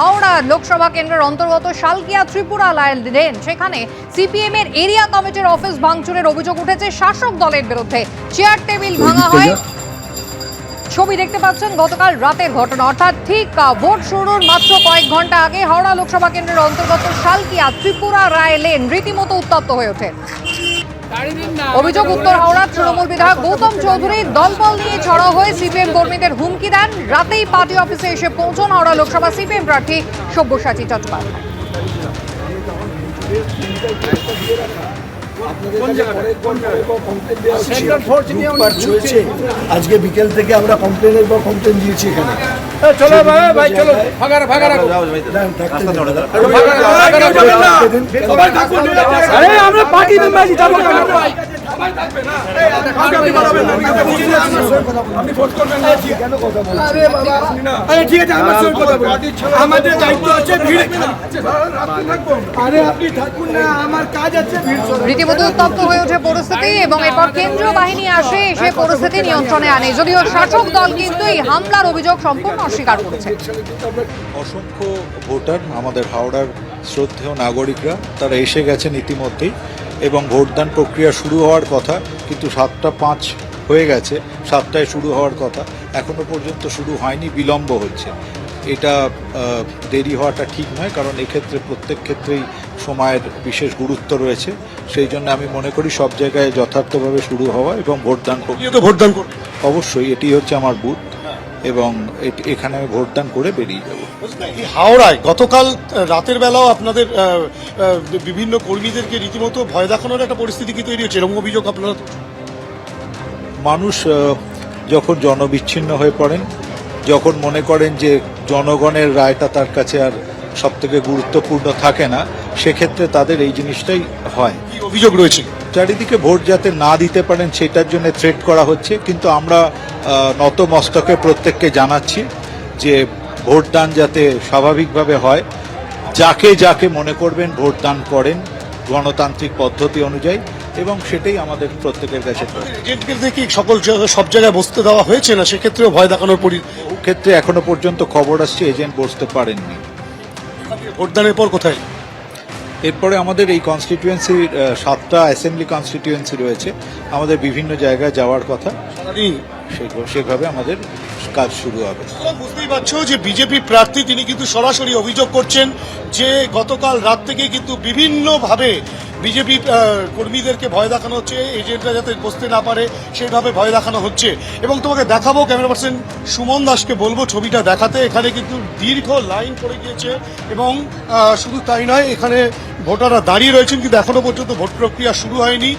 হাওড়া লোকসভা কেন্দ্রের অন্তর্গত শালকিয়া ত্রিপুরা লেন, সেখানে সিপিএম এর এরিয়া কমিটির অফিস ভাঙচুরের অভিযোগ উঠেছে। শাসক দলের বিরুদ্ধে চেয়ার টেবিল ভাঙা হয়। ছবি দেখতে পাচ্ছেন গতকাল রাতের ঘটনা। অর্থাৎ ঠিক ভোট শুরুর মাত্র কয়েক ঘণ্টা আগে হাওড়া লোকসভা কেন্দ্রের অন্তর্গত শালকিয়া ত্রিপুরা রায় লেন রীতিমতো উত্তপ্ত হয়ে ওঠে। অভিযোগ উত্তর হাওড়ার তৃণমূল বিধায়ক গৌতম চৌধুরী দলবল নিয়ে ছড়া হয়ে সিপিএম কর্মীদের হুমকি দেন। রাতেই পার্টি অফিসে এসে পৌঁছন হাওড়া লোকসভা সিপিএম প্রার্থী সব্যসাচী চট্টোপাধ্যায়। আজকে বিকেল থেকে আমরা কমপ্লেনের পর কমপ্লেন দিয়েছি এখানে। চলো ভাই ভাই চলো ফাঁকা ফাঁকা রাখো আমরা পার্টি মেম্বার যাব কেন কেন কথা বলছেন? আরে ঠিক আছে আমার সঙ্গে কথা বলুন আমাদের দায়িত্ব আছে ভিড়। আরে আপনি থাকুন। না আমার কাজ আছে রীতিমতো উত্তপ্ত হয়ে ওঠে পরিস্থিতি এবং এরপর কেন্দ্রীয় বাহিনী আসে এসে পরিস্থিতি নিয়ন্ত্রণে আনে। যদিও শাসক দল কিন্তু এই হামলার অভিযোগ সম্পূর্ণ অস্বীকার করেছে। অসংখ্য ভোটার আমাদের হাওড়ার শ্রদ্ধেয় নাগরিকরা তারা এসে গেছেন ইতিমধ্যেই। এবং ভোটদান প্রক্রিয়া শুরু হওয়ার কথা কিন্তু সাতটা পাঁচ হয়ে গেছে সাতটায় শুরু হওয়ার কথা। এখনও পর্যন্ত শুরু হয়নি বিলম্ব হচ্ছে। এটা দেরি হওয়াটা ঠিক নয় কারণ এক্ষেত্রে প্রত্যেক ক্ষেত্রেই সময়ের বিশেষ গুরুত্ব রয়েছে। সেই জন্য আমি মনে করি সব জায়গায় যথার্থভাবে শুরু হওয়া এবং ভোটদান প্রক্রিয়া ভোটদান অবশ্যই এটি হচ্ছে আমার বুথ। এবং এখানে আমি ভোটদান করে বেরিয়ে যাব। হাওড়ায় গতকাল রাতের বেলাও আপনাদের বিভিন্ন কর্মীদেরকে রীতিমতো ভয় দেখানোর একটা পরিস্থিতি কি তৈরি হচ্ছে? এরকম অভিযোগ আপনারা মানুষ যখন জনবিচ্ছিন্ন হয়ে পড়েন যখন মনে করেন যে জনগণের রায়টা তার কাছে আর সব থেকে গুরুত্বপূর্ণ থাকে না সেক্ষেত্রে তাদের এই জিনিসটাই হয়। অভিযোগ রয়েছে? চারিদিকে ভোট যাতে না দিতে পারেন সেটার জন্য থ্রেট করা হচ্ছে। কিন্তু আমরা নত মস্তকে প্রত্যেককে জানাচ্ছি যে ভোটদান যাতে স্বাভাবিকভাবে হয়। যাকে যাকে মনে করবেন ভোটদান করেন গণতান্ত্রিক পদ্ধতি অনুযায়ী এবং সেটাই আমাদের প্রত্যেকের কাছে কি সকল জায়গায় সব জায়গায় বসতে দেওয়া হয়েছে না সেক্ষেত্রেও ভয় দেখানোর পরি ক্ষেত্রে এখনও পর্যন্ত খবর আসছে এজেন্ট বসতে পারেননি। ভোটদানের পর কোথায়? এরপরে আমাদের এই কনস্টিটিউয়েন্সির সাতটা অ্যাসেম্বলি কনস্টিটিউয়েন্সি রয়েছে। আমাদের বিভিন্ন জায়গায় যাওয়ার কথা। সেভাবে আমাদের কাজ শুরু হবে। বুঝতেই পারছ যে বিজেপি প্রার্থী তিনি কিন্তু সরাসরি অভিযোগ করছেন যে গতকাল রাত থেকে কিন্তু বিভিন্নভাবে বিজেপি কর্মীদেরকে ভয় দেখানো হচ্ছে, এজেন্টরা যাতে বসতে না পারে, সেইভাবে ভয় দেখানো হচ্ছে। এবং তোমাকে দেখাবো, ক্যামেরা পার্সন সুমন দাসকে বলব ছবিটা দেখাতে। এখানে কিন্তু দীর্ঘ লাইন পড়ে গিয়েছে এবং শুধু তাই নয়, এখানে ভোটাররা দাঁড়িয়ে রয়েছেন, কিন্তু এখনও পর্যন্ত ভোট প্রক্রিয়া শুরু হয়নি।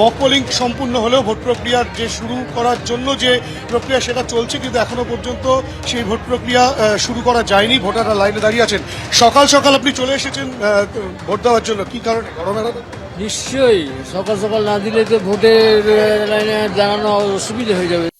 মক পোলিং সম্পূর্ণ হলেও ভোট প্রক্রিয়ার যে শুরু করার জন্য যে প্রক্রিয়া সেটা চলছে, কিন্তু এখনও পর্যন্ত সেই ভোট প্রক্রিয়া শুরু করা যায়নি। ভোটাররা লাইনে দাঁড়িয়ে আছেন। সকাল সকাল আপনি চলে এসেছেন ভোট দেওয়ার জন্য। কি কারণে? গরমের? নিশ্চয়ই। সকাল সকাল না দিলে তো ভোটের লাইনে দাঁড়ানো অসুবিধা হয়ে যাবে।